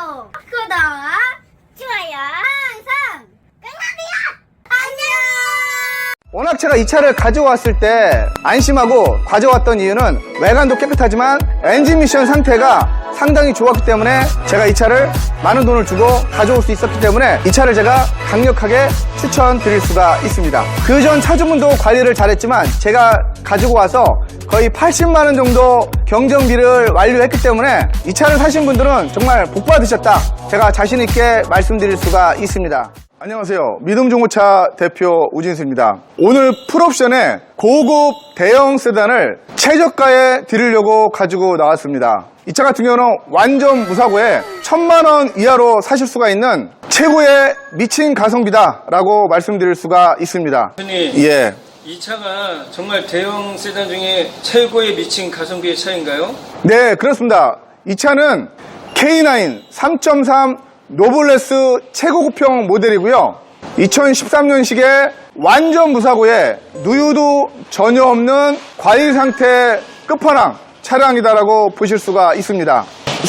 구독, 좋아요 항상 끝나세요. 안녕. 워낙 제가 이 차를 가져왔을 때 안심하고 가져왔던 이유는 외관도 깨끗하지만 엔진 미션 상태가 상당히 좋았기 때문에 제가 이 차를 많은 돈을 주고 가져올 수 있었기 때문에 이 차를 제가 강력하게 추천드릴 수가 있습니다. 그 전 차주분도 관리를 잘했지만 제가 가지고 와서 거의 80만 원 정도 경정비를 완료했기 때문에 이 차를 사신 분들은 정말 복 받으셨다. 제가 자신 있게 말씀드릴 수가 있습니다. 안녕하세요. 믿음중고차 대표 우진수입니다. 오늘 풀옵션에 고급 대형 세단을 최저가에 드리려고 가지고 나왔습니다. 이 차 같은 경우는 완전 무사고에 천만 원 이하로 사실 수가 있는 최고의 미친 가성비다 라고 말씀드릴 수가 있습니다. 예. 이 차가 정말 대형 세단 중에 최고의 미친 가성비의 차인가요? 네, 그렇습니다. 이 차는 K9 3.3 노블레스 최고급형 모델이고요. 2013년식의 완전 무사고에 누유도 전혀 없는 과일 상태 끝판왕 차량이다라고 보실 수가 있습니다.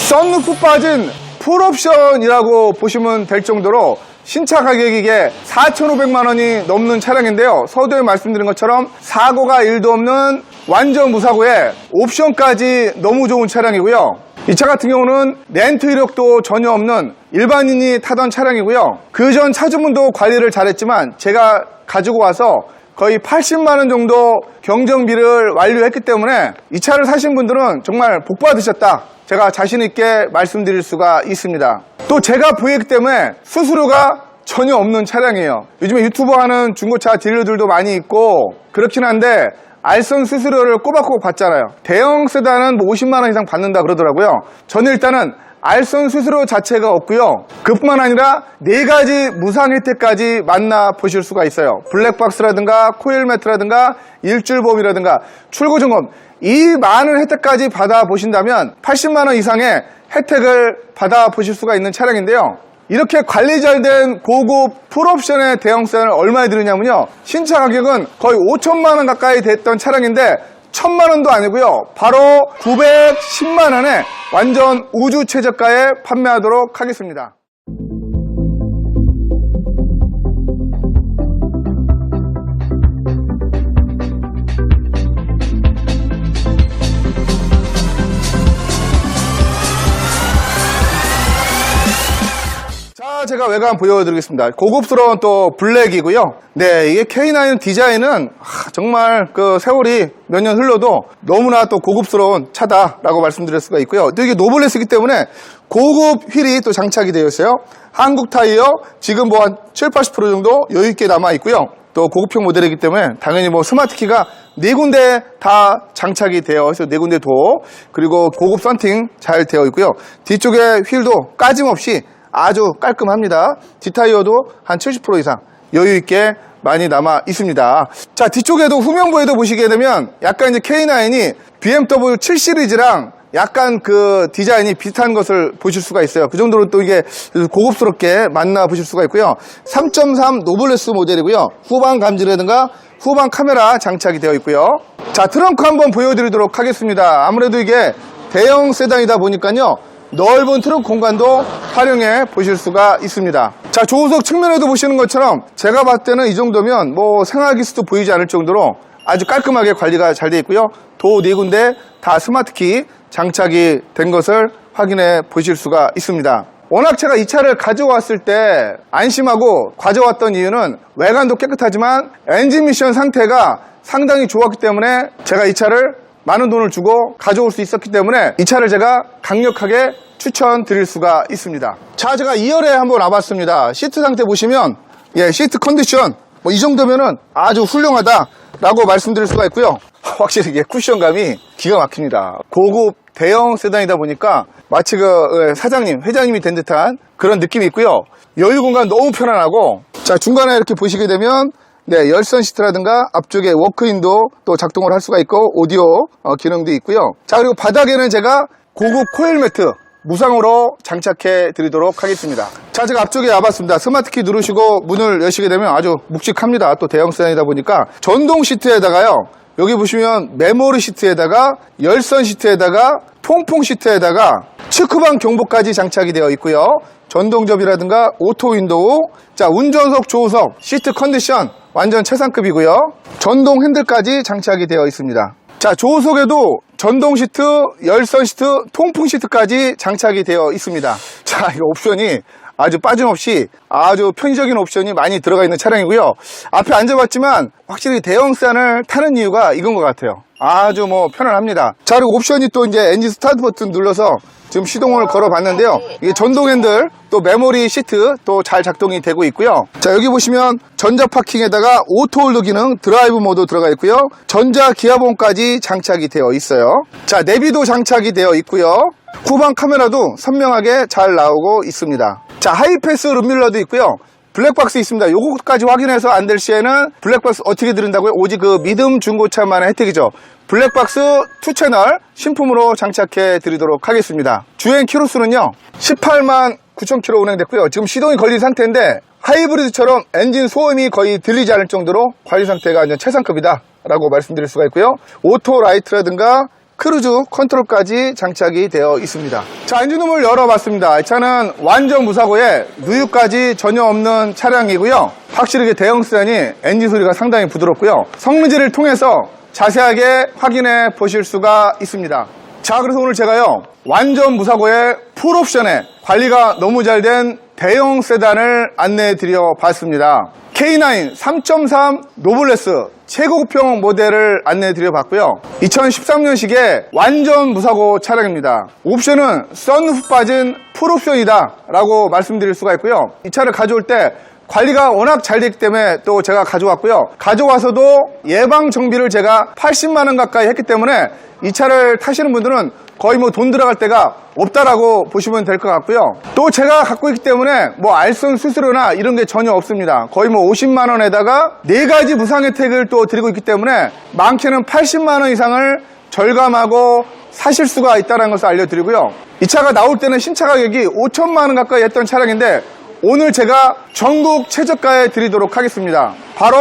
썬루프 빠진 풀옵션이라고 보시면 될 정도로 신차 가격이 이게 4,500만 원이 넘는 차량인데요. 서두에 말씀드린 것처럼 사고가 1도 없는 완전 무사고에 옵션까지 너무 좋은 차량이고요. 이 차 같은 경우는 렌트 이력도 전혀 없는 일반인이 타던 차량이고요. 그 전 차주분도 관리를 잘했지만 제가 가지고 와서 거의 80만 원 정도 경정비를 완료했기 때문에 이 차를 사신 분들은 정말 복 받으셨다. 제가 자신 있게 말씀드릴 수가 있습니다. 또 제가 보이기 때문에 수수료가 전혀 없는 차량이에요. 요즘에 유튜버 하는 중고차 딜러들도 많이 있고 그렇긴 한데 알선 수수료를 꼬박꼬박 받잖아요. 대형 세단은 뭐 50만 원 이상 받는다 그러더라고요. 저는 일단은 알선 수수료 자체가 없고요. 그뿐만 아니라 네 가지 무상 혜택까지 만나 보실 수가 있어요. 블랙박스라든가 코일 매트라든가 일주일 보험이라든가 출고 점검 이 많은 혜택까지 받아 보신다면 80만 원 이상의 혜택을 받아 보실 수가 있는 차량인데요. 이렇게 관리 잘 된 고급 풀옵션의 대형 세단을 얼마에 드리냐면요. 신차 가격은 거의 5천만 원 가까이 됐던 차량인데 천만 원도 아니고요. 바로 910만 원에 완전 우주 최저가에 판매하도록 하겠습니다. 자, 제가 외관 보여드리겠습니다. 고급스러운 또 블랙이고요. 네, 이게 K9 디자인은 하, 정말 그 세월이 몇 년 흘러도 너무나 또 고급스러운 차다라고 말씀드릴 수가 있고요. 또 이게 노블레스기 때문에 고급 휠이 또 장착이 되어 있어요. 한국 타이어 지금 뭐 한 7, 80% 정도 여유 있게 남아 있고요. 또 고급형 모델이기 때문에 당연히 뭐 스마트 키가 네 군데 다 장착이 되어 있어요. 네 군데 도 그리고 고급 썬팅 잘 되어 있고요. 뒤쪽에 휠도 까짐없이 아주 깔끔합니다. 뒷타이어도 한 70% 이상 여유 있게 많이 남아 있습니다. 자, 뒤쪽에도 후면부에도 보시게 되면 약간 이제 K9이 BMW 7 시리즈랑 약간 그 디자인이 비슷한 것을 보실 수가 있어요. 그 정도로 또 이게 고급스럽게 만나 보실 수가 있고요. 3.3 노블레스 모델이고요. 후방 감지라든가 후방 카메라 장착이 되어 있고요. 자, 트렁크 한번 보여드리도록 하겠습니다. 아무래도 이게 대형 세단이다 보니까요. 넓은 트렁크 공간도 활용해 보실 수가 있습니다. 자, 조수석 측면에도 보시는 것처럼 제가 봤을 때는 이 정도면 뭐 생활기수도 보이지 않을 정도로 아주 깔끔하게 관리가 잘 되어 있고요. 도 네 군데 다 스마트키 장착이 된 것을 확인해 보실 수가 있습니다. 워낙 제가 이 차를 가져왔을 때 안심하고 가져왔던 이유는 외관도 깨끗하지만 엔진 미션 상태가 상당히 좋았기 때문에 제가 이 차를 많은 돈을 주고 가져올 수 있었기 때문에 이 차를 제가 강력하게 추천드릴 수가 있습니다. 자, 제가 2열에 한번 와봤습니다. 시트 상태 보시면 예, 시트 컨디션 뭐 이 정도면은 아주 훌륭하다 라고 말씀드릴 수가 있고요. 확실히 이게 쿠션감이 기가 막힙니다. 고급 대형 세단이다 보니까 마치 그 예, 사장님, 회장님이 된 듯한 그런 느낌이 있고요. 여유 공간 너무 편안하고 자, 중간에 이렇게 보시게 되면 네, 열선 시트라든가 앞쪽에 워크인도 또 작동을 할 수가 있고 오디오 어, 기능도 있고요. 자, 그리고 바닥에는 제가 고급 코일 매트 무상으로 장착해 드리도록 하겠습니다. 자, 제가 앞쪽에 와봤습니다. 스마트키 누르시고 문을 여시게 되면 아주 묵직합니다. 또 대형 세단이다 보니까 전동 시트에다가요. 여기 보시면 메모리 시트에다가 열선 시트에다가 통풍 시트에다가 측후방 경보까지 장착이 되어 있고요. 전동접이라든가 오토 윈도우, 자 운전석, 조수석, 시트 컨디션 완전 최상급이고요. 전동 핸들까지 장착이 되어 있습니다. 자 조수석에도 전동 시트, 열선 시트, 통풍 시트까지 장착이 되어 있습니다. 자 이 옵션이 아주 빠짐없이 아주 편의적인 옵션이 많이 들어가 있는 차량이고요. 앞에 앉아봤지만 확실히 대형 세단을 타는 이유가 이건 것 같아요. 아주 뭐 편안합니다. 자 그리고 옵션이 또 이제 엔진 스타트 버튼 눌러서 지금 시동을 걸어 봤는데요. 이게 전동 핸들 또 메모리 시트 또 잘 작동이 되고 있고요. 자 여기 보시면 전자 파킹에다가 오토 홀드 기능 드라이브 모드 들어가 있고요. 전자 기아봉까지 장착이 되어 있어요. 자 내비도 장착이 되어 있고요. 후방 카메라도 선명하게 잘 나오고 있습니다. 자 하이패스 룸밀러도 있고요. 블랙박스 있습니다. 요것까지 확인해서 안 될 시에는 블랙박스 어떻게 들은다고요? 오직 그 믿음 중고차만의 혜택이죠. 블랙박스 2채널 신품으로 장착해 드리도록 하겠습니다. 주행 키로수는요. 18만 9천 킬로 운행됐고요. 지금 시동이 걸린 상태인데 하이브리드처럼 엔진 소음이 거의 들리지 않을 정도로 관리 상태가 최상급이다 라고 말씀드릴 수가 있고요. 오토 라이트라든가 크루즈 컨트롤까지 장착이 되어 있습니다. 자, 엔진룸을 열어봤습니다. 이 차는 완전 무사고에 누유까지 전혀 없는 차량이고요. 확실하게 대형 세단이 엔진 소리가 상당히 부드럽고요. 성능지를 통해서 자세하게 확인해 보실 수가 있습니다. 자, 그래서 오늘 제가요, 완전 무사고의 풀옵션에 관리가 너무 잘 된 대형 세단을 안내해 드려 봤습니다. K9 3.3 노블레스 최고급형 모델을 안내해 드려 봤고요. 2013년식의 완전 무사고 차량입니다. 옵션은 썬루프 빠진 풀옵션이다 라고 말씀드릴 수가 있고요. 이 차를 가져올 때 관리가 워낙 잘 됐기 때문에 또 제가 가져왔고요. 가져와서도 예방 정비를 제가 80만 원 가까이 했기 때문에 이 차를 타시는 분들은 거의 뭐 돈 들어갈 데가 없다라고 보시면 될 것 같고요. 또 제가 갖고 있기 때문에 뭐 알선 수수료나 이런 게 전혀 없습니다. 거의 뭐 50만 원에다가 네 가지 무상 혜택을 또 드리고 있기 때문에 많게는 80만 원 이상을 절감하고 사실 수가 있다는 것을 알려드리고요. 이 차가 나올 때는 신차 가격이 5천만 원 가까이 했던 차량인데 오늘 제가 전국 최저가에 드리도록 하겠습니다. 바로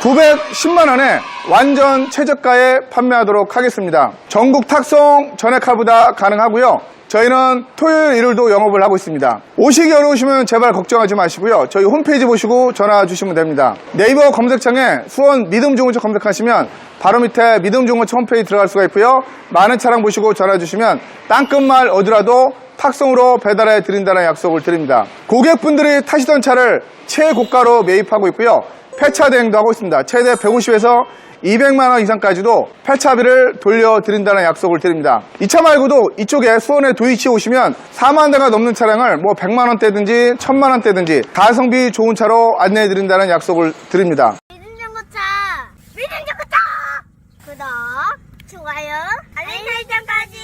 910만 원에 완전 최저가에 판매하도록 하겠습니다. 전국 탁송 전액화보다 가능하고요. 저희는 토요일, 일요일도 영업을 하고 있습니다. 오시기 어려우시면 제발 걱정하지 마시고요. 저희 홈페이지 보시고 전화 주시면 됩니다. 네이버 검색창에 수원 믿음중고차 검색하시면 바로 밑에 믿음중고차 홈페이지 들어갈 수가 있고요. 많은 차량 보시고 전화 주시면 땅끝말 어디라도 탁송으로 배달해 드린다는 약속을 드립니다. 고객분들이 타시던 차를 최고가로 매입하고 있고요. 폐차 대행도 하고 있습니다. 최대 150에서 200만 원 이상까지도 폐차비를 돌려드린다는 약속을 드립니다. 이 차 말고도 이쪽에 수원에 도이치 오시면 4만 대가 넘는 차량을 뭐 100만 원대든지 1000만 원대든지 가성비 좋은 차로 안내해 드린다는 약속을 드립니다. 믿음 중고차 믿음 중고차 구독 좋아요 알림 설정까지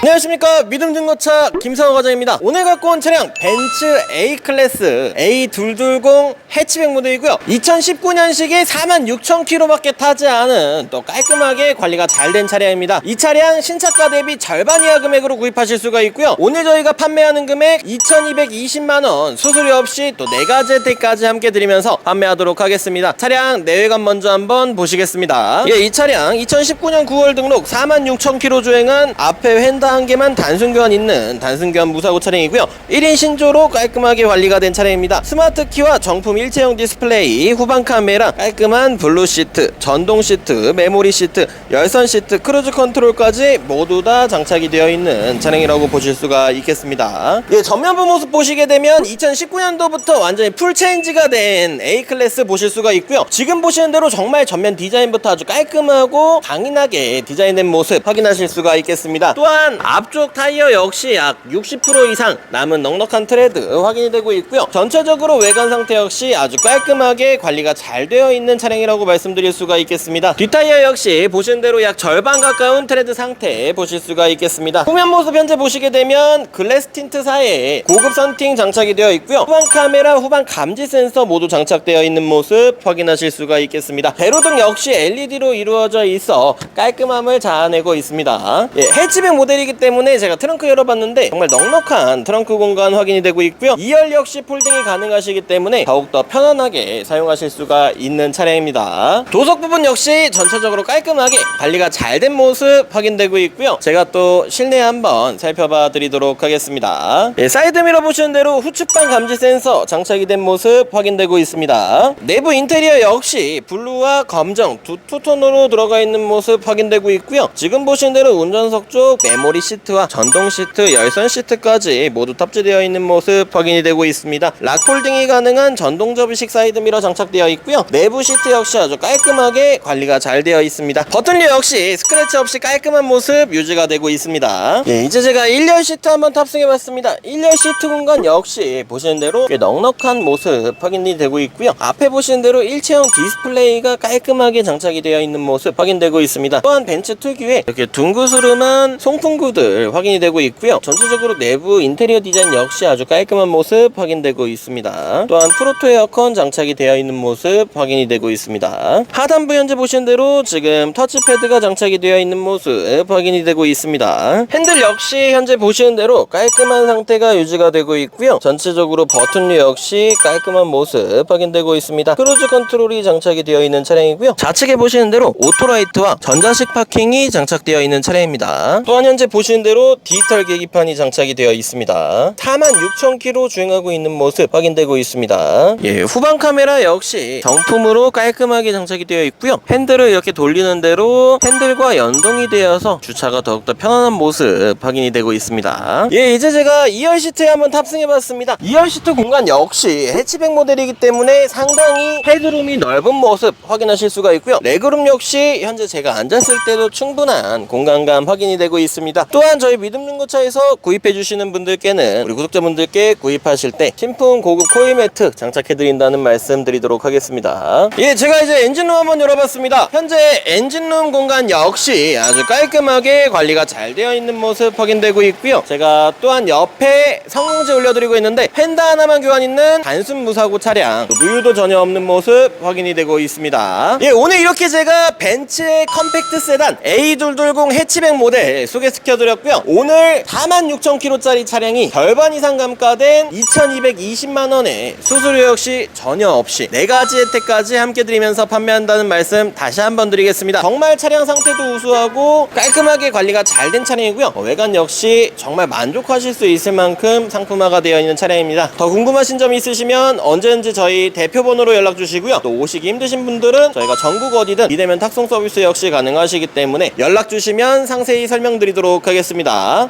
안녕하십니까. 믿음 중고차 김상호 과장입니다. 오늘 갖고 온 차량 벤츠 A클래스 A220 해치백 모델이고요. 2019년식에 46,000km밖에 타지 않은 또 깔끔하게 관리가 잘 된 차량입니다. 이 차량 신차가 대비 절반 이하 금액으로 구입하실 수가 있고요. 오늘 저희가 판매하는 금액 2,220만원 수수료 없이 또 4가지 혜택까지 함께 드리면서 판매하도록 하겠습니다. 차량 내외관 먼저 한번 보시겠습니다. 예, 이 차량 2019년 9월 등록 46,000km 주행한 앞에 휀다 한 개만 단순 교환 있는 단순 교환 무사고 차량이고요. 1인 신조로 깔끔하게 관리가 된 차량입니다. 스마트 키와 정품 일체형 디스플레이 후방 카메라 깔끔한 블루 시트 전동 시트 메모리 시트 열선 시트 크루즈 컨트롤까지 모두 다 장착이 되어 있는 차량이라고 보실 수가 있겠습니다. 예, 전면부 모습 보시게 되면 2019년도부터 완전히 풀 체인지가 된 A 클래스 보실 수가 있고요. 지금 보시는 대로 정말 전면 디자인부터 아주 깔끔하고 강인하게 디자인된 모습 확인하실 수가 있겠습니다. 또한 앞쪽 타이어 역시 약 60% 이상 남은 넉넉한 트레드 확인이 되고 있고요. 전체적으로 외관 상태 역시 아주 깔끔하게 관리가 잘 되어 있는 차량이라고 말씀드릴 수가 있겠습니다. 뒷타이어 역시 보시는 대로 약 절반 가까운 트레드 상태 보실 수가 있겠습니다. 후면 모습 현재 보시게 되면 글래스 틴트 사이에 고급 선팅 장착이 되어 있고요. 후방 카메라 후방 감지 센서 모두 장착되어 있는 모습 확인하실 수가 있겠습니다. 배로등 역시 LED로 이루어져 있어 깔끔함을 자아내고 있습니다. 예, 해치백 모델이 기 모델이기 때문에 제가 트렁크 열어봤는데 정말 넉넉한 트렁크 공간 확인이 되고 있고요. 2열 역시 폴딩이 가능하시기 때문에 더욱더 편안하게 사용하실 수가 있는 차량입니다. 도석 부분 역시 전체적으로 깔끔하게 관리가 잘 된 모습 확인되고 있고요. 제가 또 실내 한번 살펴봐 드리도록 하겠습니다. 예, 사이드미러 보시는 대로 후측방 감지 센서 장착이 된 모습 확인되고 있습니다. 내부 인테리어 역시 블루와 검정 두 투톤으로 들어가 있는 모습 확인되고 있고요. 지금 보시는 대로 운전석 쪽 메모리 시트와 전동 시트 열선 시트까지 모두 탑재되어 있는 모습 확인이 되고 있습니다. 락폴딩이 가능한 전동 접이식 사이드미러 장착되어 있고요. 내부 시트 역시 아주 깔끔하게 관리가 잘 되어 있습니다. 버튼류 역시 스크래치 없이 깔끔한 모습 유지가 되고 있습니다. 예, 이제 제가 1열 시트 한번 탑승해 봤습니다. 1열 시트 공간 역시 보시는 대로 꽤 넉넉한 모습 확인이 되고 있고요. 앞에 보시는 대로 일체형 디스플레이가 깔끔하게 장착이 되어 있는 모습 확인되고 있습니다. 또한 벤츠 특유의 이렇게 둥그스름한 송풍구 들 확인이 되고 있고요. 전체적으로 내부 인테리어 디자인 역시 아주 깔끔한 모습 확인되고 있습니다. 또한 프로토 에어컨 장착이 되어 있는 모습 확인이 되고 있습니다. 하단부 현재 보시는 대로 지금 터치패드가 장착이 되어 있는 모습 확인이 되고 있습니다. 핸들 역시 현재 보시는 대로 깔끔한 상태가 유지가 되고 있고요. 전체적으로 버튼류 역시 깔끔한 모습 확인되고 있습니다. 크루즈 컨트롤이 장착이 되어 있는 차량이고요. 좌측에 보시는 대로 오토라이트와 전자식 파킹이 장착되어 있는 차량입니다. 또한 현재 보 시는 대로 디지털 계기판이 장착이 되어 있습니다. 46,000km 주행하고 있는 모습 확인되고 있습니다. 예, 후방 카메라 역시 정품으로 깔끔하게 장착이 되어 있고요. 핸들을 이렇게 돌리는 대로 핸들과 연동이 되어서 주차가 더욱더 편안한 모습 확인이 되고 있습니다. 예 이제 제가 2열 시트에 한번 탑승해 봤습니다. 2열 시트 공간 역시 해치백 모델이기 때문에 상당히 헤드룸이 넓은 모습 확인하실 수가 있고요. 레그룸 역시 현재 제가 앉았을 때도 충분한 공간감 확인이 되고 있습니다 또한 저희 믿음 중고차에서 구입해 주시는 분들께는 우리 구독자분들께 구입하실 때 신품 고급 코일 매트 장착해 드린다는 말씀 드리도록 하겠습니다. 예 제가 이제 엔진룸 한번 열어봤습니다. 현재 엔진룸 공간 역시 아주 깔끔하게 관리가 잘 되어 있는 모습 확인되고 있고요. 제가 또한 옆에 성공제 올려드리고 있는데 펜다 하나만 교환 있는 단순 무사고 차량 누유도 전혀 없는 모습 확인이 되고 있습니다. 예 오늘 이렇게 제가 벤츠의 컴팩트 세단 A220 해치백 모델 소개시켜 드렸고요. 오늘 46,000km짜리 차량이 절반 이상 감가된 2,220만원에 수수료 역시 전혀 없이 4가지 혜택까지 함께 드리면서 판매한다는 말씀 다시 한번 드리겠습니다. 정말 차량 상태도 우수하고 깔끔하게 관리가 잘 된 차량이고요. 어, 외관 역시 정말 만족하실 수 있을 만큼 상품화가 되어 있는 차량입니다. 더 궁금하신 점이 있으시면 언제든지 저희 대표번호로 연락 주시고요. 또 오시기 힘드신 분들은 저희가 전국 어디든 비대면 탁송 서비스 역시 가능하시기 때문에 연락 주시면 상세히 설명드리도록 하겠습니다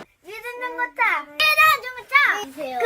구독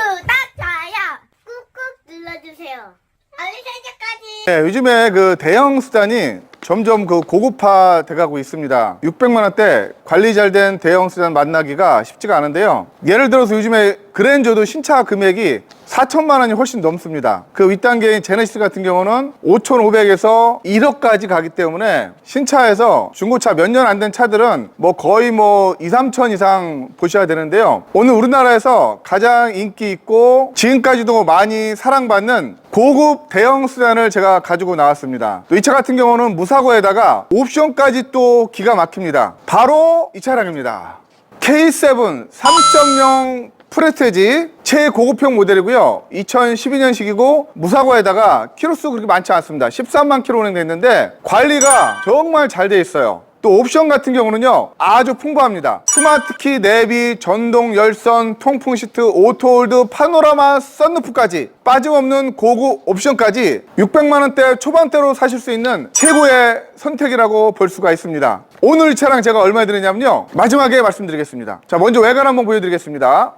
좋아요 꾹꾹 눌러주세요 알림 설정까지 네, 요즘에 그 대형 수단이 점점 그 고급화 돼가고 있습니다. 600만 원대 관리 잘 된 대형 수단 만나기가 쉽지가 않은데요. 예를 들어서 요즘에 그랜저도 신차 금액이 4천만 원이 훨씬 넘습니다. 그 윗단계인 제네시스 같은 경우는 5,500에서 1억까지 가기 때문에 신차에서 중고차 몇 년 안 된 차들은 뭐 거의 뭐 2, 3천 이상 보셔야 되는데요. 오늘 우리나라에서 가장 인기 있고 지금까지도 많이 사랑받는 고급 대형 수단을 제가 가지고 나왔습니다. 이차 같은 경우는 무사고에다가 옵션까지 또 기가 막힙니다. 바로 이 차량입니다. K7 3.0 프레스테지 최고급형 모델이고요. 2012년식이고 무사고에다가 키로수 그렇게 많지 않습니다. 13만 킬로 운행됐는데 관리가 정말 잘 돼 있어요. 또 옵션 같은 경우는요 아주 풍부합니다. 스마트키, 내비, 전동 열선, 통풍 시트, 오토홀드, 파노라마, 썬루프까지 빠짐없는 고급 옵션까지 600만원대 초반대로 사실 수 있는 최고의 선택이라고 볼 수가 있습니다. 오늘 이 차량 제가 얼마에 드리냐면요 마지막에 말씀드리겠습니다. 자 먼저 외관 한번 보여드리겠습니다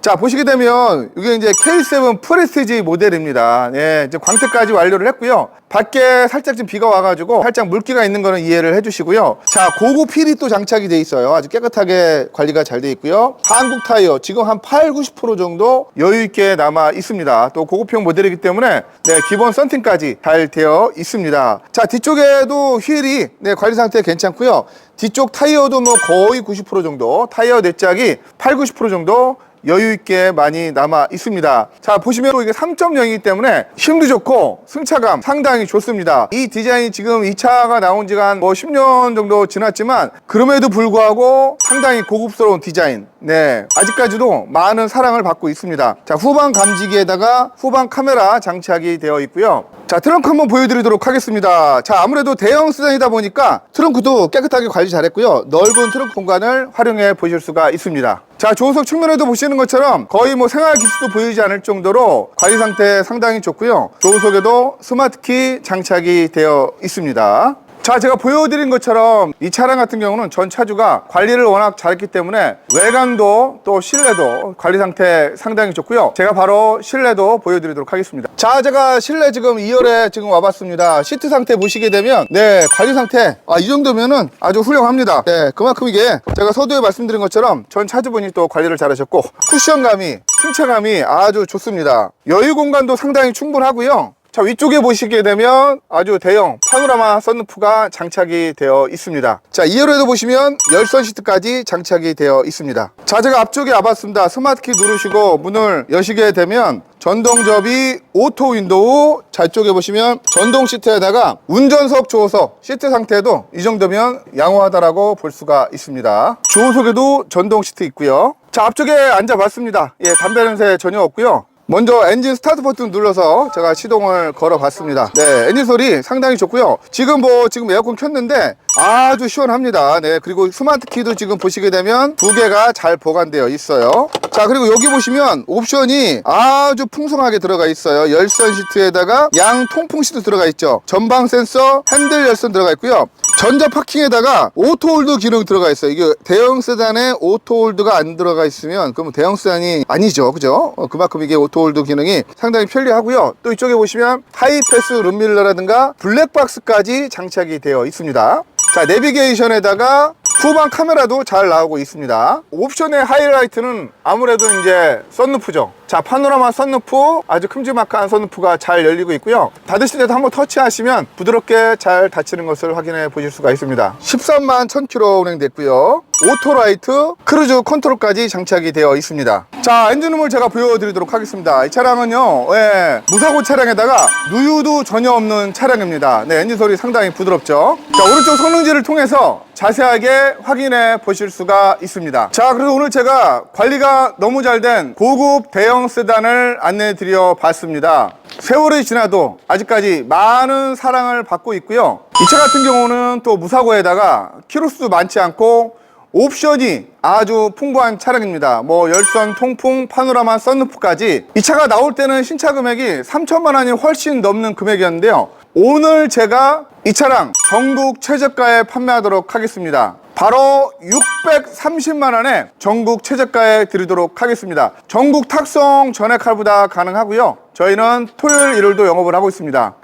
자, 보시게 되면 이게 이제 K7 프레스티지 모델입니다. 예, 이제 광택까지 완료를 했고요. 밖에 살짝 좀 비가 와가지고 살짝 물기가 있는 거는 이해를 해주시고요. 자, 고급 휠이 또 장착이 돼 있어요. 아주 깨끗하게 관리가 잘 돼 있고요. 한국 타이어 지금 한 8, 90% 정도 여유 있게 남아 있습니다. 또 고급형 모델이기 때문에 네, 기본 썬팅까지 잘 되어 있습니다. 자, 뒤쪽에도 휠이 네, 관리 상태 괜찮고요. 뒤쪽 타이어도 뭐 거의 90% 정도, 타이어 네 짝이 8, 90% 정도 여유 있게 많이 남아 있습니다. 자 보시면 이게 3.0이기 때문에 힘도 좋고 승차감 상당히 좋습니다. 이 디자인이 지금 이 차가 나온 지가 한 뭐 10년 정도 지났지만 그럼에도 불구하고 상당히 고급스러운 디자인. 네 아직까지도 많은 사랑을 받고 있습니다. 자 후방 감지기에다가 후방 카메라 장착이 되어 있고요. 자 트렁크 한번 보여드리도록 하겠습니다. 자 아무래도 대형 세단이다 보니까 트렁크도 깨끗하게 관리 잘했고요. 넓은 트렁크 공간을 활용해 보실 수가 있습니다. 자 조수석 측면에도 보시는 것처럼 거의 뭐 생활 기수도 보이지 않을 정도로 관리 상태 상당히 좋고요. 조수석에도 스마트키 장착이 되어 있습니다. 자 제가 보여드린 것처럼 이 차량 같은 경우는 전 차주가 관리를 워낙 잘했기 때문에 외관도 또 실내도 관리 상태 상당히 좋고요. 제가 바로 실내도 보여드리도록 하겠습니다. 자 제가 실내 지금 2열에 지금 와봤습니다. 시트 상태 보시게 되면 네 관리 상태. 아 이 정도면은 아주 훌륭합니다. 네 그만큼 이게 제가 서두에 말씀드린 것처럼 전 차주분이 또 관리를 잘하셨고 쿠션감이 승차감이 아주 좋습니다. 여유 공간도 상당히 충분하고요 자 위쪽에 보시게 되면 아주 대형 파노라마 썬루프가 장착이 되어 있습니다. 자 2열에도 보시면 열선 시트까지 장착이 되어 있습니다. 자 제가 앞쪽에 와봤습니다. 스마트키 누르시고 문을 여시게 되면 전동 접이 오토 윈도우 자 이쪽에 보시면 전동 시트에다가 운전석 조수석 시트 상태도 이 정도면 양호하다라고 볼 수가 있습니다. 조수석에도 전동 시트 있고요. 자 앞쪽에 앉아봤습니다. 예 담배 냄새 전혀 없고요 먼저 엔진 스타트 버튼 눌러서 제가 시동을 걸어 봤습니다. 네 엔진 소리 상당히 좋고요. 지금 뭐 지금 에어컨 켰는데 아주 시원합니다. 네 그리고 스마트 키도 지금 보시게 되면 두 개가 잘 보관되어 있어요. 자 그리고 여기 보시면 옵션이 아주 풍성하게 들어가 있어요. 열선 시트에다가 양 통풍 시트 들어가 있죠. 전방 센서 핸들 열선 들어가 있고요 전자 파킹에다가 오토홀드 기능 들어가 있어요. 이게 대형 세단에 오토홀드가 안 들어가 있으면 그러면 대형 세단이 아니죠. 그죠? 어, 그만큼 이게 오토홀드 기능이 상당히 편리하고요. 또 이쪽에 보시면 하이패스 룸밀러라든가 블랙박스까지 장착이 되어 있습니다. 자, 내비게이션에다가 후방 카메라도 잘 나오고 있습니다. 옵션의 하이라이트는 아무래도 이제 썬루프죠. 자, 파노라마 썬루프 아주 큼지막한 썬루프가 잘 열리고 있고요. 닫으실 때도 한번 터치하시면 부드럽게 잘 닫히는 것을 확인해 보실 수가 있습니다. 13만 1000km 운행됐고요. 오토라이트, 크루즈 컨트롤까지 장착이 되어 있습니다. 자, 엔진음을 제가 보여드리도록 하겠습니다. 이 차량은요, 예, 무사고 차량에다가 누유도 전혀 없는 차량입니다. 네, 엔진 소리 상당히 부드럽죠. 자, 오른쪽 성능지를 통해서 자세하게 확인해 보실 수가 있습니다. 자, 그래서 오늘 제가 관리가 너무 잘 된 고급 대형 세단을 안내해 드려 봤습니다. 세월이 지나도 아직까지 많은 사랑을 받고 있고요. 이 차 같은 경우는 또 무사고에다가 키로수도 많지 않고 옵션이 아주 풍부한 차량입니다. 뭐 열선, 통풍, 파노라마, 썬루프까지 이 차가 나올 때는 신차 금액이 3천만 원이 훨씬 넘는 금액이었는데요. 오늘 제가 이 차량 전국 최저가에 판매하도록 하겠습니다. 바로 630만 원에 전국 최저가에 드리도록 하겠습니다. 전국 탁송 전액 할부다 가능하고요. 저희는 토요일, 일요일도 영업을 하고 있습니다.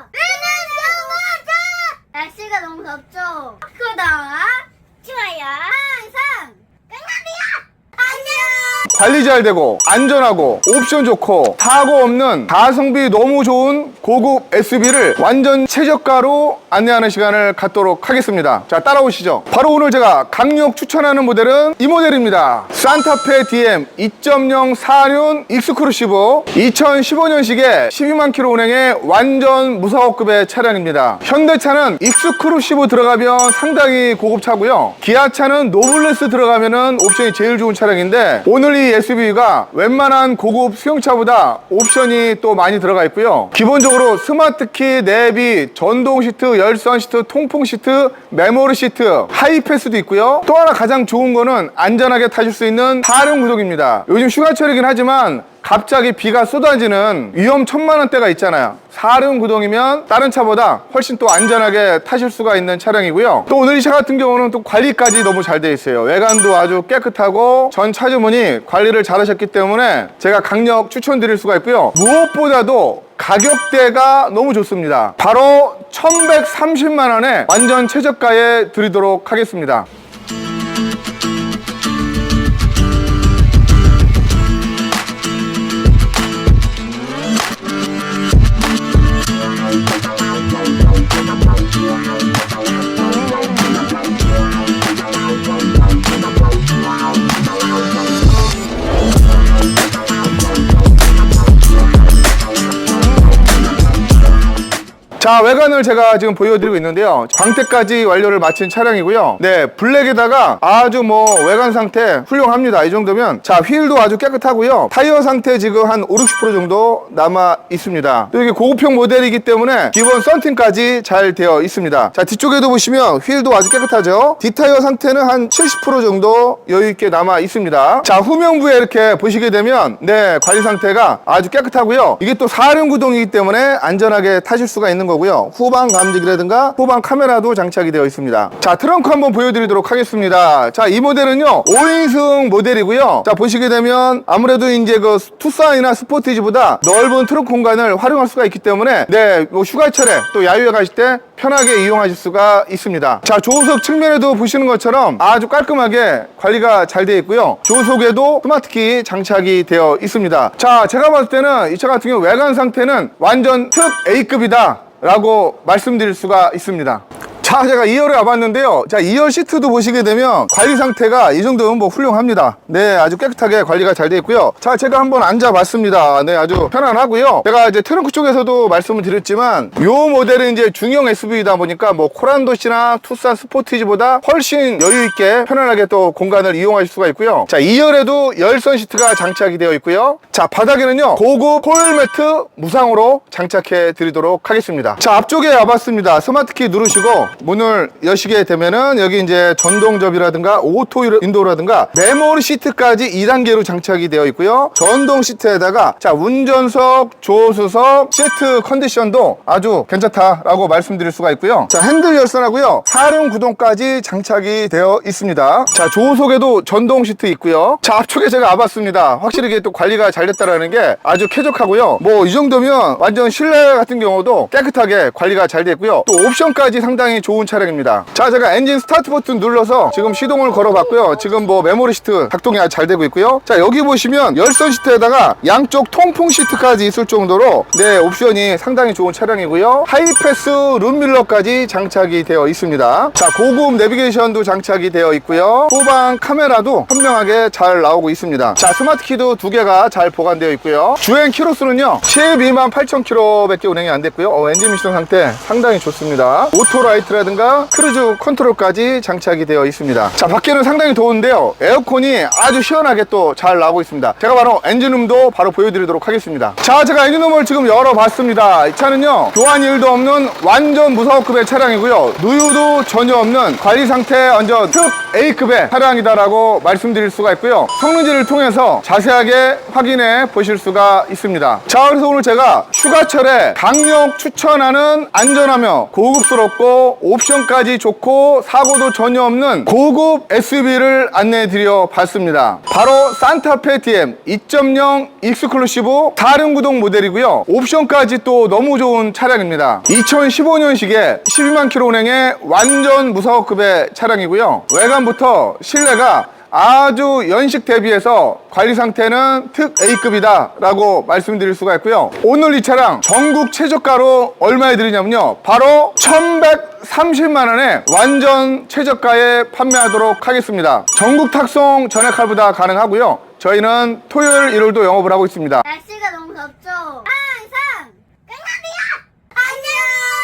날씨가 너무 덥죠? 구독, 좋아요, 항상 끝나세요! 안녕! 관리 잘 되고 안전하고 옵션 좋고 사고 없는 가성비 너무 좋은 고급 SUV를 완전 최저가로 안내하는 시간을 갖도록 하겠습니다. 자 따라오시죠. 바로 오늘 제가 강력 추천하는 모델은 이 모델입니다. 산타페 DM 2.0 4륜 익스크루시브 2015년식에 12만 킬로 운행의 완전 무사고급의 차량입니다. 현대차는 익스크루시브 들어가면 상당히 고급 차고요. 기아차는 노블레스 들어가면 은 옵션이 제일 좋은 차량인데 오늘 이 SUV가 웬만한 고급 수용차보다 옵션이 또 많이 들어가 있고요. 기본적으로 스마트키, 내비, 전동 시트, 열선 시트, 통풍 시트, 메모리 시트, 하이패스도 있고요. 또 하나 가장 좋은 거는 안전하게 타실 수 있는 사륜 구동입니다. 요즘 휴가철이긴 하지만 갑자기 비가 쏟아지는 위험천만한 때가 있잖아요. 사륜 구동이면 다른 차보다 훨씬 또 안전하게 타실 수가 있는 차량이고요. 또 오늘 이 차 같은 경우는 또 관리까지 너무 잘 돼 있어요. 외관도 아주 깨끗하고 전 차주분이 관리를 잘 하셨기 때문에 제가 강력 추천드릴 수가 있고요. 무엇보다도 가격대가 너무 좋습니다. 바로 1130만 원에 완전 최저가에 드리도록 하겠습니다. 자 외관을 제가 지금 보여드리고 있는데요. 광택까지 완료를 마친 차량이고요. 네 블랙에다가 아주 뭐 외관 상태 훌륭합니다. 이 정도면. 자 휠도 아주 깨끗하고요. 타이어 상태 지금 한 5, 60% 정도 남아 있습니다. 또 이게 고급형 모델이기 때문에 기본 썬팅까지 잘 되어 있습니다. 자 뒤쪽에도 보시면 휠도 아주 깨끗하죠? 뒷타이어 상태는 한 70% 정도 여유 있게 남아 있습니다. 자 후면부에 이렇게 보시게 되면 네 관리 상태가 아주 깨끗하고요. 이게 또 사륜 구동이기 때문에 안전하게 타실 수가 있는 거고요 후방 감지기라든가 후방 카메라도 장착이 되어 있습니다. 자 트렁크 한번 보여드리도록 하겠습니다. 자 이 모델은요 5인승 모델이고요. 자 보시게 되면 아무래도 이제 그 투싼이나 스포티지보다 넓은 트렁크 공간을 활용할 수가 있기 때문에 네뭐 휴가철에 또 야유회 가실 때 편하게 이용하실 수가 있습니다. 자 조수석 측면에도 보시는 것처럼 아주 깔끔하게 관리가 잘 되어 있고요. 조수석에도 스마트키 장착이 되어 있습니다. 자 제가 봤을 때는 이 차 같은 경우 외관 상태는 완전 특 A급이다 라고 말씀드릴 수가 있습니다 자 제가 2열에 와봤는데요. 자 2열 시트도 보시게 되면 관리 상태가 이 정도면 뭐 훌륭합니다. 네 아주 깨끗하게 관리가 잘 되어 있고요. 자 제가 한번 앉아봤습니다. 네 아주 편안하고요. 제가 이제 트렁크 쪽에서도 말씀을 드렸지만 이 모델은 이제 중형 SUV다 보니까 뭐 코란도시나 투싼 스포티지보다 훨씬 여유 있게 편안하게 또 공간을 이용하실 수가 있고요. 자 2열에도 열선 시트가 장착이 되어 있고요. 자 바닥에는요 고급 코일 매트 무상으로 장착해 드리도록 하겠습니다. 자 앞쪽에 와봤습니다. 스마트키 누르시고 문을 여시게 되면은 여기 이제 전동접이라든가 오토 인도라든가 메모리 시트까지 2단계로 장착이 되어 있고요. 전동 시트에다가 자 운전석 조수석 시트 컨디션도 아주 괜찮다라고 말씀드릴 수가 있고요. 자 핸들 열선하고요. 사륜 구동까지 장착이 되어 있습니다. 자 조수석에도 전동 시트 있고요. 자 앞쪽에 제가 와봤습니다. 확실히 이게 또 관리가 잘 됐다라는 게 아주 쾌적하고요. 뭐 이 정도면 완전 실내 같은 경우도 깨끗하게 관리가 잘 됐고요. 또 옵션까지 상당히 좋은 차량입니다. 자 제가 엔진 스타트 버튼 눌러서 지금 시동을 걸어 봤고요. 지금 뭐 메모리 시트 작동이 잘 되고 있고요. 자 여기 보시면 열선 시트에다가 양쪽 통풍 시트까지 있을 정도로 네 옵션이 상당히 좋은 차량이고요. 하이패스 룸밀러까지 장착이 되어 있습니다. 자 고급 내비게이션도 장착이 되어 있고요. 후방 카메라도 선명하게 잘 나오고 있습니다. 자 스마트 키도 두 개가 잘 보관되어 있고요. 주행 키로수는요 12만 8천 킬로밖에 운행이 안 됐고요. 어, 엔진 미션 상태 상당히 좋습니다. 오토라이트 라든가 크루즈 컨트롤까지 장착이 되어 있습니다. 자 밖에는 상당히 더운데요. 에어컨이 아주 시원하게 또 잘 나오고 있습니다. 제가 바로 엔진룸도 바로 보여드리도록 하겠습니다. 자 제가 엔진룸을 지금 열어봤습니다. 이 차는요 교환 일도 없는 완전 무사고급의 차량이고요. 누유도 전혀 없는 관리 상태 완전 특 A급의 차량이다라고 말씀드릴 수가 있고요. 성능지를 통해서 자세하게 확인해 보실 수가 있습니다. 자 그래서 오늘 제가 휴가철에 강력 추천하는 안전하며 고급스럽고 옵션까지 좋고 사고도 전혀 없는 고급 SUV를 안내해 드려 봤습니다. 바로 산타페 DM 2.0 익스클루시브 다른 구동 모델이고요. 옵션까지 또 너무 좋은 차량입니다. 2015년식에 12만 킬로 운행의 완전 무사고급의 차량이고요. 외관부터 실내가 아주 연식 대비해서 관리 상태는 특 A급이다 라고 말씀드릴 수가 있고요 오늘 이 차량 전국 최저가로 얼마에 드리냐면요 바로 1130만원에 완전 최저가에 판매하도록 하겠습니다 전국 탁송 전액 할부다 가능하고요 저희는 토요일 일요일도 영업을 하고 있습니다 날씨가 너무 덥죠? 항상 끝나비야! 안녕!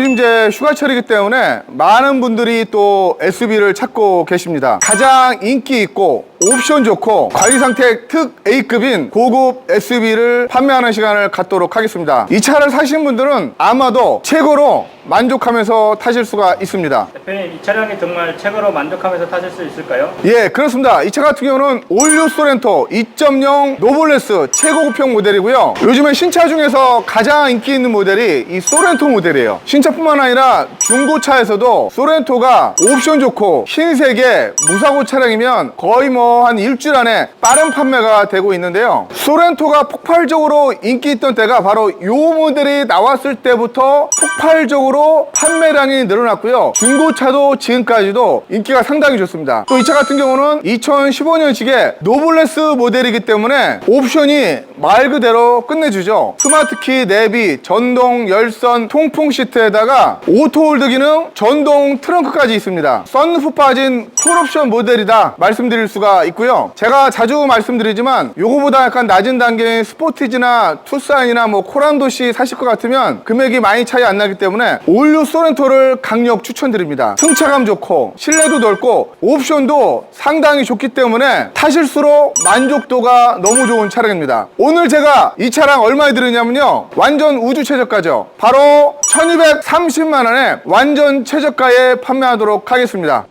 요즘 이제 휴가철이기 때문에 많은 분들이 또 SUV를 찾고 계십니다. 가장 인기 있고 옵션 좋고 관리 상태 특 A급인 고급 SUV를 판매하는 시간을 갖도록 하겠습니다. 이 차를 사신 분들은 아마도 최고로 만족하면서 타실 수가 있습니다. 대표님 이 차량이 정말 최고로 만족하면서 타실 수 있을까요? 예, 그렇습니다. 이 차 같은 경우는 올류 소렌토 2.0 노블레스 최고급형 모델이고요. 요즘에 신차 중에서 가장 인기 있는 모델이 이 소렌토 모델이에요. 신차뿐만 아니라 중고차에서도 소렌토가 옵션 좋고 흰색의 무사고 차량이면 거의 뭐한 일주일 안에 빠른 판매가 되고 있는데요. 소렌토가 폭발적으로 인기 있던 때가 바로 이 모델이 나왔을 때부터 폭발적으로 판매량이 늘어났고요. 중고차도 지금까지도 인기가 상당히 좋습니다. 또 이 차 같은 경우는 2015년식의 노블레스 모델이기 때문에 옵션이 말 그대로 끝내주죠. 스마트키, 내비, 전동, 열선, 통풍 시트에다가 오토홀드 기능, 전동 트렁크까지 있습니다. 썬루프 빠진 풀옵션 모델이다 말씀드릴 수가 있고요. 제가 자주 말씀드리지만 요거보다 약간 낮은 단계인 스포티지나 투싼이나 뭐 코란도시 사실 것 같으면 금액이 많이 차이 안 나기 때문에 올류 소렌토를 강력 추천드립니다. 승차감 좋고 실내도 넓고 옵션도 상당히 좋기 때문에 타실수록 만족도가 너무 좋은 차량입니다. 오늘 제가 이 차량 얼마에 들으냐면요. 완전 우주 최저가죠. 바로 1230만 원에 완전 최저가에 판매하도록 하겠습니다.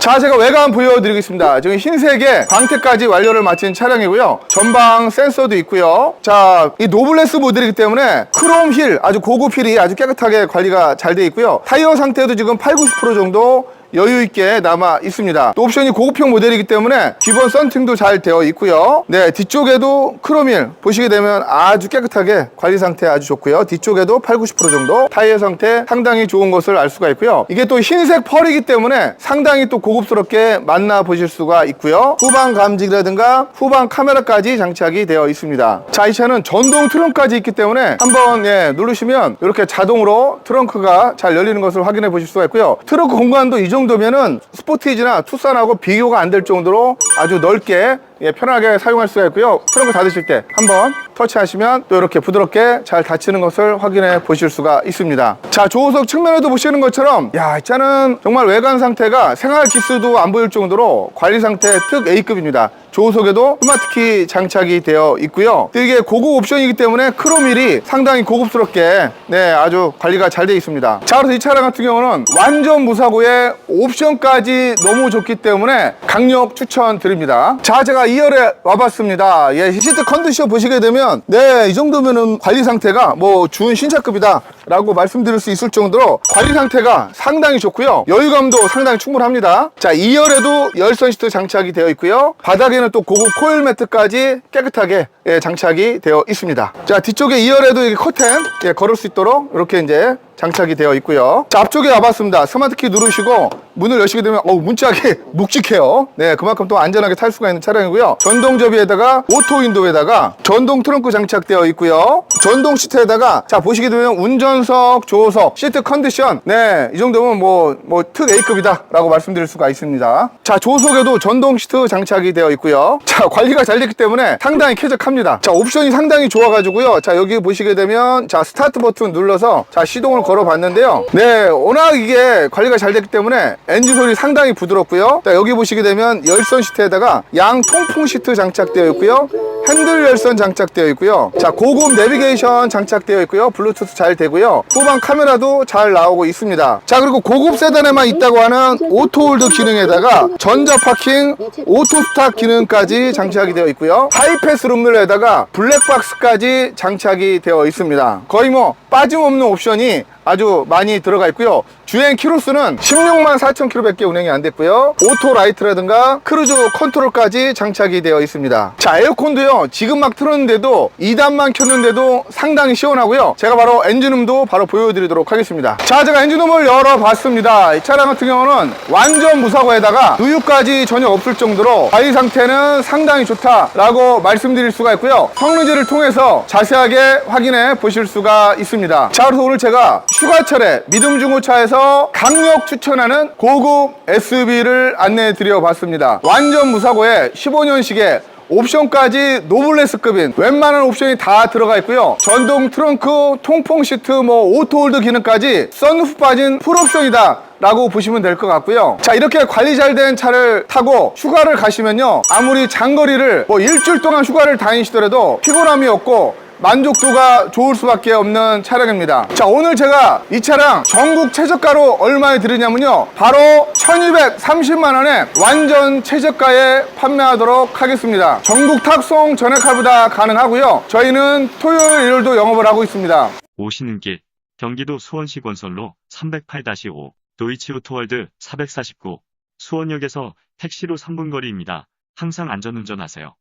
자, 제가 외관 보여드리겠습니다. 지금 흰색에 광택까지 완료를 마친 차량이고요. 전방 센서도 있고요. 자, 이 노블레스 모델이기 때문에 크롬 힐, 아주 고급 힐이 아주 깨끗하게 관리가 잘 돼 있고요. 타이어 상태도 지금 8, 90% 정도 여유 있게 남아 있습니다. 또 옵션이 고급형 모델이기 때문에 기본 썬팅도 잘 되어 있고요. 네, 뒤쪽에도 크롬일 보시게 되면 아주 깨끗하게 관리 상태 아주 좋고요. 뒤쪽에도 8, 90% 정도 타이어 상태 상당히 좋은 것을 알 수가 있고요. 이게 또 흰색 펄이기 때문에 상당히 또 고급스럽게 만나 보실 수가 있고요. 후방 감지기라든가 후방 카메라까지 장착이 되어 있습니다. 자, 이 차는 전동 트렁크까지 있기 때문에 한번 예, 누르시면 이렇게 자동으로 트렁크가 잘 열리는 것을 확인해 보실 수가 있고요. 트렁크 공간도 이 정도 면은 스포티지나 투싼하고 비교가 안 될 정도로 아주 넓게 예, 편하게 사용할 수가 있고요. 트렁크 닫으실 때 한번 터치하시면 또 이렇게 부드럽게 잘 닫히는 것을 확인해 보실 수가 있습니다. 자, 조수석 측면에도 보시는 것처럼 야, 이 차는 정말 외관 상태가 생활 기스도 안 보일 정도로 관리 상태 특 A급입니다. 조수석에도 스마트키 장착이 되어 있고요. 또 이게 고급 옵션이기 때문에 크롬일이 상당히 고급스럽게 네, 아주 관리가 잘 되어 있습니다. 자, 그래서 이 차량 같은 경우는 완전 무사고에 옵션까지 너무 좋기 때문에 강력 추천드립니다. 자, 제가 2열에 와봤습니다. 예, 시트 컨디션 보시게 되면 네, 이 정도면은 관리 상태가 뭐 준 신차급이다 라고 말씀드릴 수 있을 정도로 관리 상태가 상당히 좋고요. 여유감도 상당히 충분합니다. 자, 2열에도 열선 시트 장착이 되어 있고요. 바닥에는 또 고급 코일 매트까지 깨끗하게 예, 장착이 되어 있습니다. 자, 뒤쪽에 2열에도 이렇게 커튼 예, 걸을 수 있도록 이렇게 이제 장착이 되어 있고요. 자, 앞쪽에 와봤습니다. 스마트키 누르시고 문을 여시게 되면 어우 문짝이 묵직해요. 네, 그만큼 또 안전하게 탈 수가 있는 차량이고요. 전동 접이에다가 오토 윈도우에다가 전동 트렁크 장착되어 있고요. 전동 시트에다가 자 보시게 되면 운전석, 조석, 시트 컨디션 네, 이 정도면 뭐 뭐 특 A급이다라고 말씀드릴 수가 있습니다. 자, 조석에도 전동 시트 장착이 되어 있고요. 자, 관리가 잘 됐기 때문에 상당히 쾌적합니다. 자, 옵션이 상당히 좋아가지고요. 자, 여기 보시게 되면 자 스타트 버튼 눌러서 자 시동을 걸어봤는데요. 네, 워낙 이게 관리가 잘 됐기 때문에 엔진 소리 상당히 부드럽고요. 자, 여기 보시게 되면 열선 시트에다가 양 통풍 시트 장착되어 있고요. 핸들 열선 장착되어 있고요. 자, 고급 내비게이션 장착되어 있고요. 블루투스 잘 되고요. 후방 카메라도 잘 나오고 있습니다. 자, 그리고 고급 세단에만 있다고 하는 오토홀드 기능에다가 전자 파킹, 오토 스탑 기능까지 장착이 되어 있고요. 하이패스 룸밀러에다가 블랙박스까지 장착이 되어 있습니다. 거의 뭐 빠짐없는 옵션이 아주 많이 들어가 있고요. 주행 키로수는 16만 4천 킬로밖에 운행이 안 됐고요. 오토 라이트라든가 크루즈 컨트롤까지 장착이 되어 있습니다. 자, 에어컨도요. 지금 막 틀었는데도 2단만 켰는데도 상당히 시원하고요. 제가 바로 엔진음도 바로 보여드리도록 하겠습니다. 자, 제가 엔진음을 열어봤습니다. 이 차량 같은 경우는 완전 무사고에다가 누유까지 전혀 없을 정도로 가위 상태는 상당히 좋다라고 말씀드릴 수가 있고요. 성능지를 통해서 자세하게 확인해 보실 수가 있습니다. 자, 그래서 오늘 제가 휴가철에 믿음 중고차에서 강력 추천하는 고급 SUV를 안내해 드려 봤습니다. 완전 무사고에 15년식에 옵션까지 노블레스급인 웬만한 옵션이 다 들어가 있고요. 전동 트렁크, 통풍 시트, 뭐 오토홀드 기능까지 썬루프 빠진 풀옵션이다. 라고 보시면 될 것 같고요. 자, 이렇게 관리 잘 된 차를 타고 휴가를 가시면요. 아무리 장거리를 뭐 일주일 동안 휴가를 다니시더라도 피곤함이 없고 만족도가 좋을 수밖에 없는 차량입니다. 자, 오늘 제가 이 차량 전국 최저가로 얼마에 드리냐면요. 바로 1230만 원에 완전 최저가에 판매하도록 하겠습니다. 전국 탁송 전액 할부다 가능하고요. 저희는 토요일, 일요일도 영업을 하고 있습니다. 오시는 길 경기도 수원시 건설로 308-5 도이치오토월드 449 수원역에서 택시로 3분 거리입니다. 항상 안전운전하세요.